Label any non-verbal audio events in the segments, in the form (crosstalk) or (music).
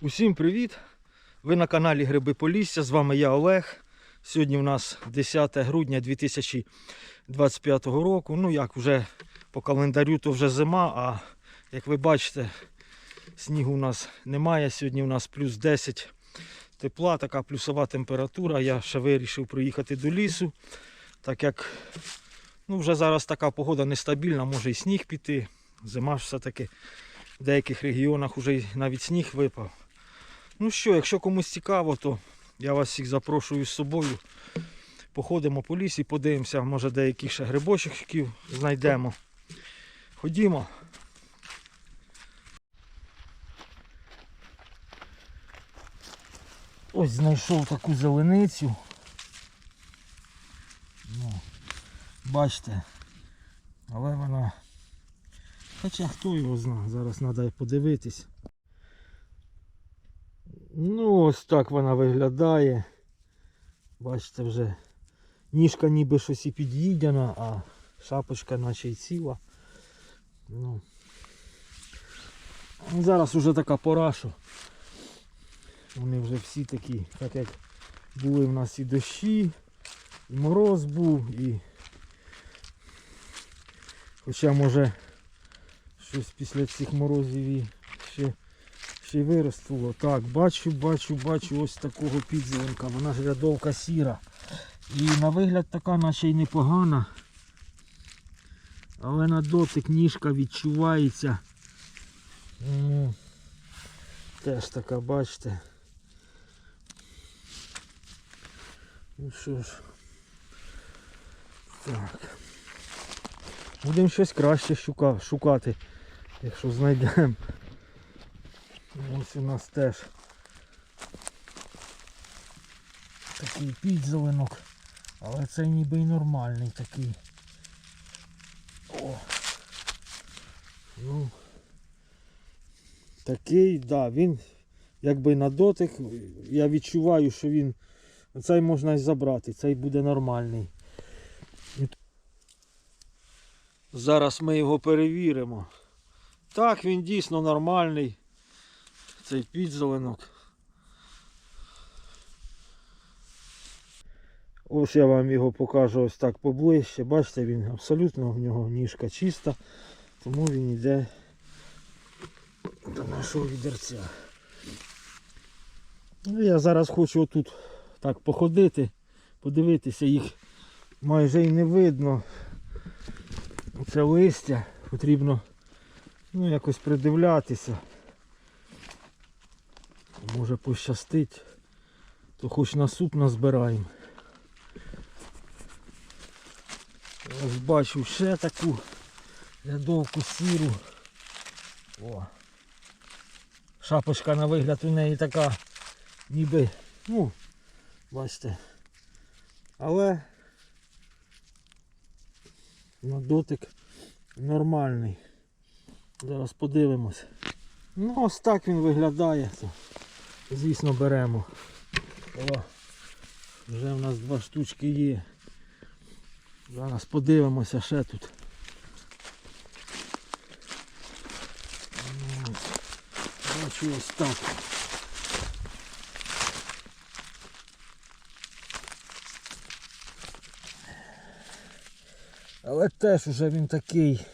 Усім привіт! Ви на каналі Гриби Полісся. З вами я Олег. Сьогодні у нас 10 грудня 2025 року. Ну як вже по календарю, то вже зима, а як ви бачите, снігу у нас немає. Сьогодні у нас плюс 10 тепла, така плюсова температура. Я ще вирішив приїхати до лісу, так як ну, вже зараз така погода нестабільна, може і сніг піти. Зима ж все-таки в деяких регіонах вже навіть сніг випав. Ну що, якщо комусь цікаво, то я вас всіх запрошую з собою. Походимо по лісі, подивимося, може деяких ще грибочків знайдемо. Ходімо. Ось знайшов таку зеленицю. Ну, бачите, але вона. Хоча хто його знає, зараз треба подивитись. Ну, ось так вона виглядає. Бачите, вже ніжка ніби щось і під'їдена, а шапочка наче й ціла. Ну. Зараз уже така пора, що вони вже всі такі, так як були в нас і дощі, і мороз був, і хоча може щось після цих морозів і ще й виросло. Так, бачу, бачу, бачу ось такого підзеленка. Вона ж сіра. І на вигляд така наче й непогана. Але на дотик ніжка відчувається. Теж така, бачите. Ну що ж. Так. Будемо щось краще шукати, якщо знайдемо. Ось у нас теж такий підзеленок, але це ніби й нормальний такий. О. Ну, такий, да, він якби на дотик, я відчуваю, що він цей можна і забрати, цей буде нормальний. Зараз ми його перевіримо. Так, він дійсно нормальний цей підзеленок. Ось я вам його покажу ось так поближче. Бачите, він абсолютно в нього ніжка чиста, тому він йде до нашого відерця. Ну, я зараз хочу отут так походити, подивитися, їх майже і не видно. Це листя, потрібно ну, якось придивлятися. Може пощастить, то хоч на суп назбираємо. Ось бачу ще таку рядовку сіру. О. Шапочка на вигляд у неї така ніби, ну, бачите. Але на дотик нормальний. Зараз подивимось. Ну ось так він виглядає. Звісно, беремо. О, вже в нас два штучки є. Зараз подивимося ще тут. Бачу ось так. Але теж уже він такий.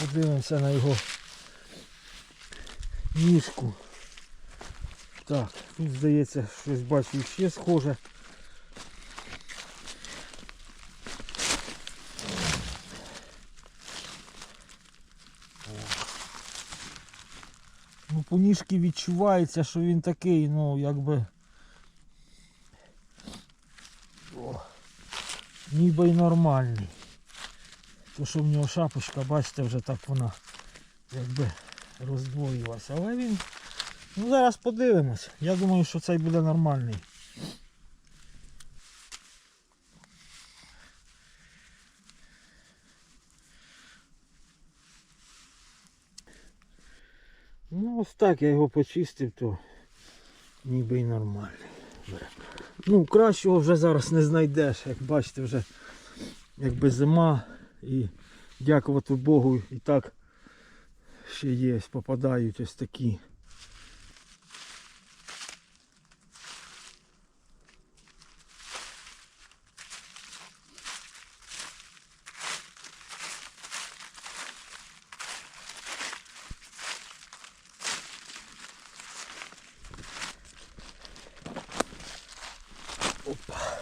Подивимося на його ніжку. Так, тут здається щось бачу ще схоже. Ну, по ніжки відчувається, що він такий, ну, якби. Ніби й нормальний. То, що в нього шапочка, бачите, вже так вона якби роздвоїлася. Але він. Ну зараз подивимось. Я думаю, що цей буде нормальний. Ну ось так я його почистив, то ніби й нормальний. Ну, кращого вже зараз не знайдеш, як бачите, вже якби зима і дякувати Богу і так ще є, попадають ось такі. Опа.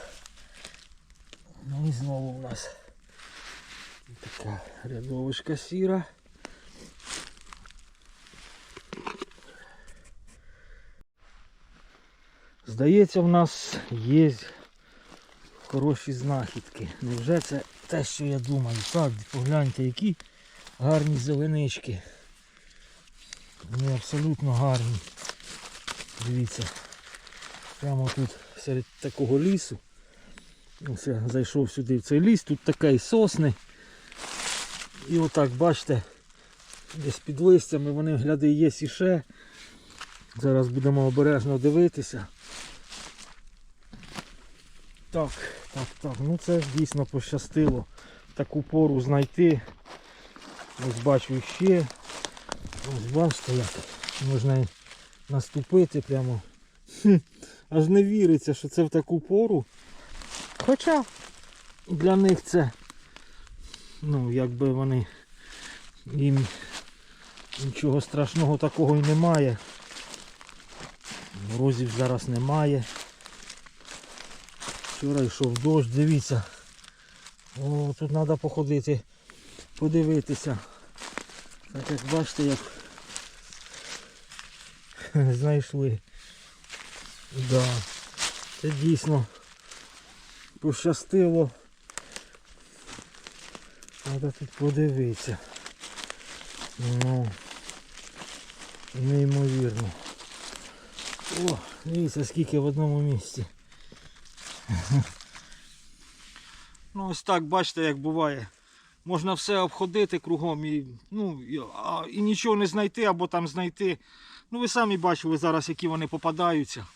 Ну і знову у нас така рядовочка сіра. Здається, в нас є хороші знахідки. Невже це те, що я думаю? Так, погляньте, які гарні зеленички. Вони абсолютно гарні. Дивіться. Прямо тут серед такого лісу. Ось я зайшов сюди в цей ліс, тут таке сосни. І отак, бачите, десь під листями вони гляди є іще. Зараз будемо обережно дивитися. Так, так, так, ну це дійсно пощастило таку пору знайти. Ось бачу ще. Ось бачите як можна наступити прямо. Аж не віриться, що це в таку пору. Хоча для них це, ну, якби вони їм нічого страшного такого і немає. Морозів зараз немає. Вчора йшов дощ, дивіться. О, тут треба походити, подивитися. Так як бачите, як (laughs) знайшли. Да. Це дійсно пощастило. Треба тут подивитися. Ну, неймовірно. О, дивіться скільки в одному місці. Ну ось так, бачите, як буває. Можна все обходити кругом і, ну, і, а, і нічого не знайти або там знайти. Ну ви самі бачили зараз, які вони попадаються.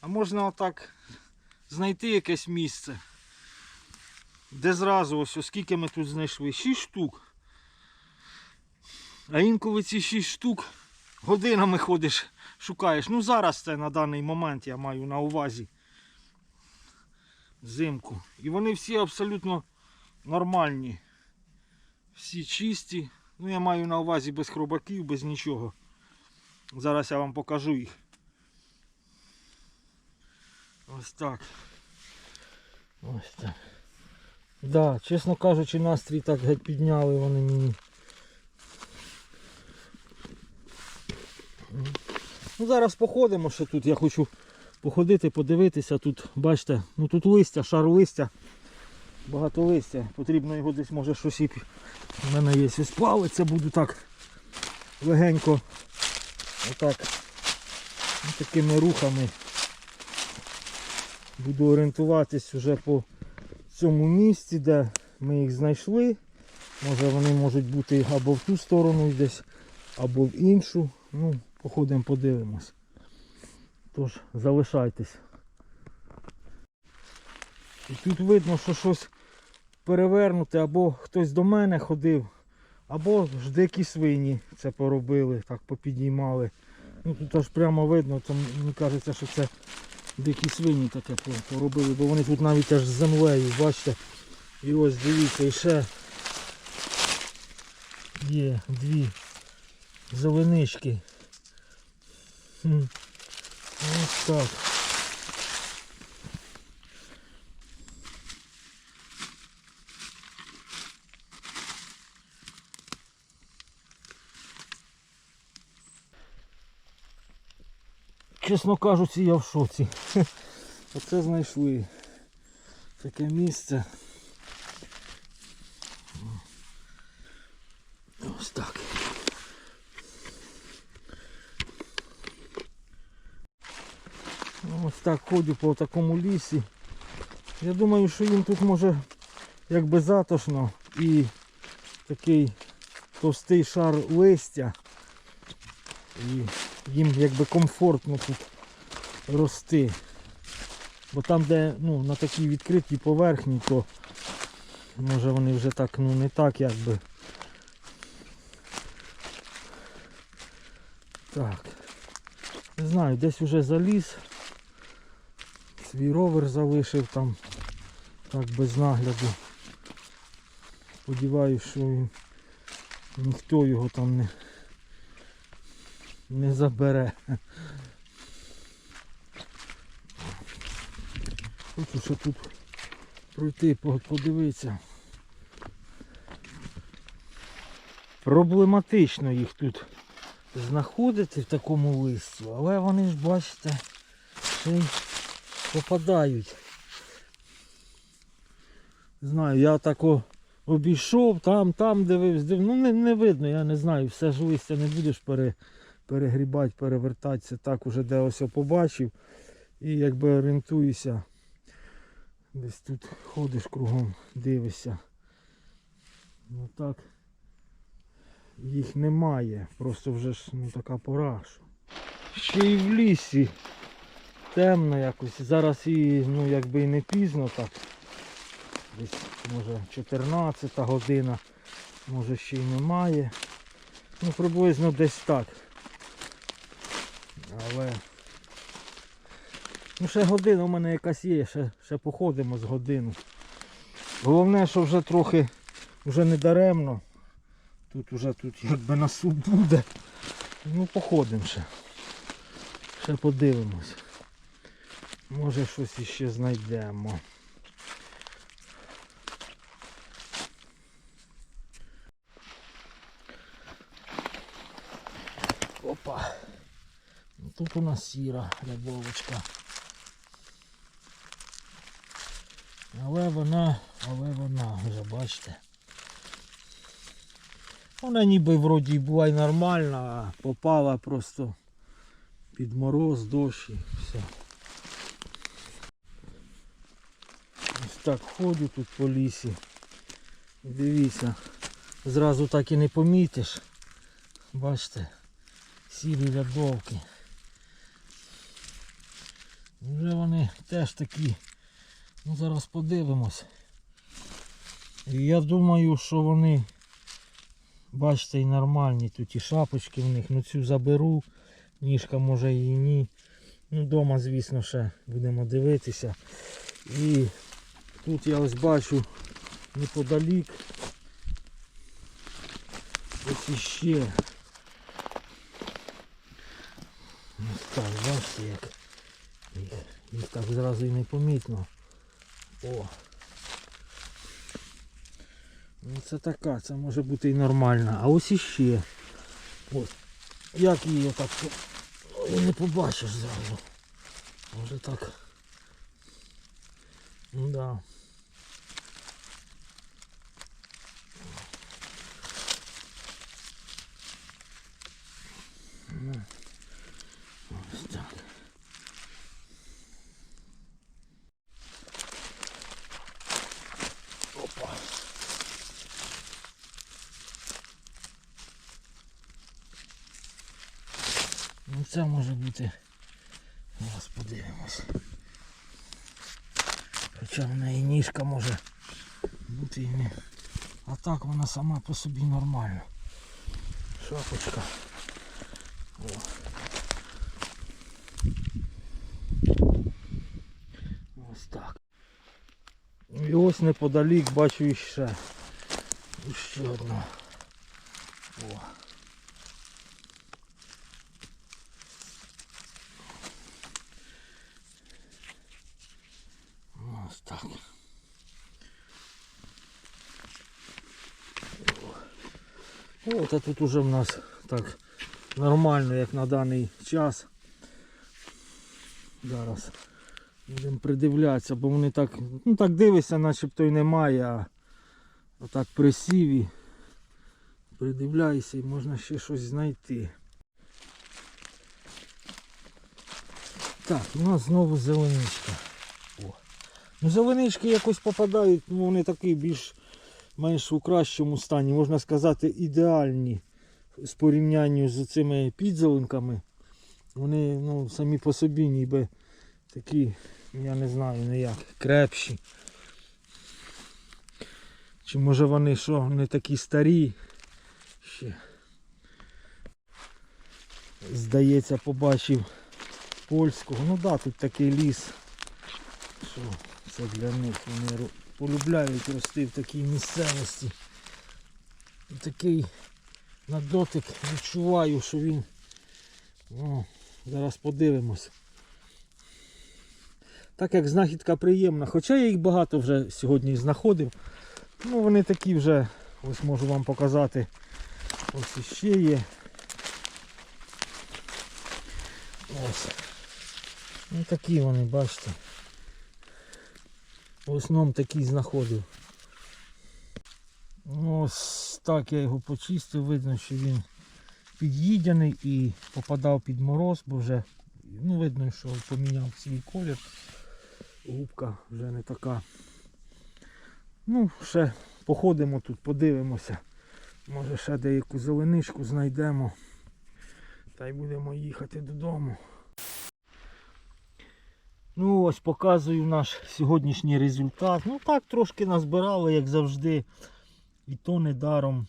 А можна отак знайти якесь місце, де зразу ось оскільки ми тут знайшли. 6 штук. А інколи ці 6 штук годинами ходиш, шукаєш. Ну зараз це на даний момент я маю на увазі. Взимку. І вони всі абсолютно нормальні. Всі чисті. Ну я маю на увазі без хробаків, без нічого. Зараз я вам покажу їх. Ось так. Ось так. Да, чесно кажучи, настрій так геть підняли вони мені. Ну зараз походимо ще тут. Я хочу походити, подивитися. Тут, бачите, ну тут листя, шар листя. Багато листя. Потрібно його десь може щось і... У мене є ось палиця, буду так легенько. Отак. ось Такими рухами. Буду орієнтуватись вже по цьому місці, де ми їх знайшли. Може вони можуть бути або в ту сторону десь, або в іншу. Ну, походимо, подивимось. Тож, залишайтесь. І тут видно, що щось перевернуте, або хтось до мене ходив, або ж дикі свині це поробили, так попідіймали. Ну тут аж прямо видно, то мені кажеться, що це дикі свині таке поробили, бо вони тут навіть аж з землею, бачите. І ось дивіться, і ще є дві зеленички. Ось так. Чесно кажучи, я в шоці. (laughs) Оце знайшли таке місце. Ось так. Ось так ходжу по такому лісі. Я думаю, що їм тут може якби затишно і такий товстий шар листя. І їм якби комфортно тут рости. Бо там, де ну, на такій відкритій поверхні, то може вони вже так ну не так якби Так. Не знаю, десь вже заліз. Свій ровер залишив там так без нагляду. Сподіваюсь, що він, ніхто його там не, не забере. Хочу ще тут пройти, подивитися. Проблематично їх тут знаходити в такому листі, але вони ж бачите, ще й попадають. Знаю, я тако обійшов, там, там дивився, див... ну не, не видно, я не знаю, все ж листя не будеш пере, перегрібати, перевертатися. Так уже де ось побачив. І якби орієнтуюся. Десь тут ходиш кругом, дивишся. Ну так їх немає. Просто вже ж ну, така пора. Що. Ще й в лісі темно якось. Зараз і ну якби і не пізно так. Десь може 14 година, може ще й немає. Ну приблизно десь так. Але ну ще година у мене якась є, ще, ще походимо з годину. Головне, що вже трохи вже не даремно. Тут уже тут якби на суп буде. Ну походимо ще. Ще подивимось. Може щось іще знайдемо. Опа. Тут у нас сіра рябовочка. Але вона, але вона, вже бачите. Вона ніби вроді була й нормальна, а попала просто під мороз, дощ і все. Ось так ходжу тут по лісі. Дивіться, зразу так і не помітиш. Бачите, сірі рядовки. Вже вони теж такі. Ну зараз подивимось. Я думаю, що вони, бачите, і нормальні. Тут і шапочки в них. Ну цю заберу. Ніжка може і ні. Ну вдома, звісно, ще будемо дивитися. І тут я ось бачу неподалік. Ось іще. Ось так, бачите як. Їх, так зразу і не помітно. О. Ну це така, це може бути і нормальна. А ось іще. Ось. Як її так не побачиш зразу. Може так. Ну да. Опа. Ну це може бути. Зараз подивимось. Хоча в неї ніжка може бути і не. А так вона сама по собі нормальна. Шапочка. О. Ось так. І ось неподалік бачу іще. Іще одна. О. так. О, та тут уже в нас так нормально, як на даний час. Зараз будемо придивлятися, бо вони так, ну так дивишся, начебто й немає, а отак присів і придивляйся і можна ще щось знайти. Так, у нас знову зеленичка. Ну, зеленички якось попадають, ну вони такі більш менш у кращому стані, можна сказати, ідеальні з порівнянню з цими підзеленками. Вони ну, самі по собі ніби такі, я не знаю ніяк, крепші. Чи може вони що, не такі старі ще. здається, побачив польського. Ну так, да, тут такий ліс. Що це для них вони полюбляють рости в такій місцевості. Такий на дотик відчуваю, що він. О, зараз подивимось. Так як знахідка приємна, хоча я їх багато вже сьогодні знаходив. Ну вони такі вже, ось можу вам показати. Ось іще є. Ось. Ну такі вони, бачите. В основному такі знаходив. Ну, Ось так я його почистив, видно, що він під'їдяний і попадав під мороз, бо вже ну, видно, що поміняв свій колір. Губка вже не така. Ну, ще походимо тут, подивимося. Може ще деяку зеленишку знайдемо. Та й будемо їхати додому. Ну ось показую наш сьогоднішній результат. Ну так трошки назбирали, як завжди. І то не даром.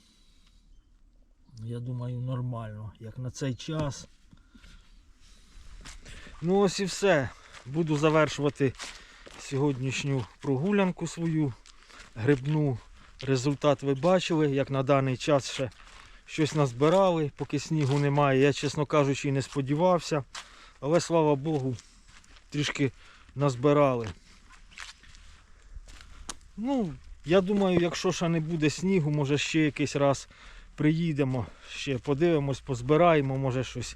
Я думаю, нормально, як на цей час. Ну ось і все. Буду завершувати сьогоднішню прогулянку свою грибну. Результат ви бачили, як на даний час ще щось назбирали, поки снігу немає. Я, чесно кажучи, і не сподівався. Але слава Богу, трішки назбирали. Ну, я думаю, якщо ще не буде снігу, може ще якийсь раз приїдемо, ще подивимось, позбираємо, може щось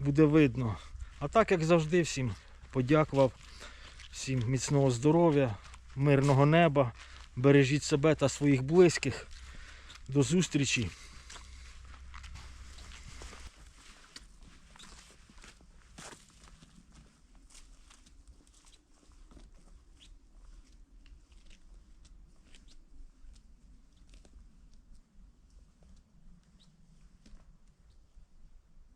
буде видно. А так, як завжди, всім подякував, всім міцного здоров'я, мирного неба. Бережіть себе та своїх близьких. До зустрічі.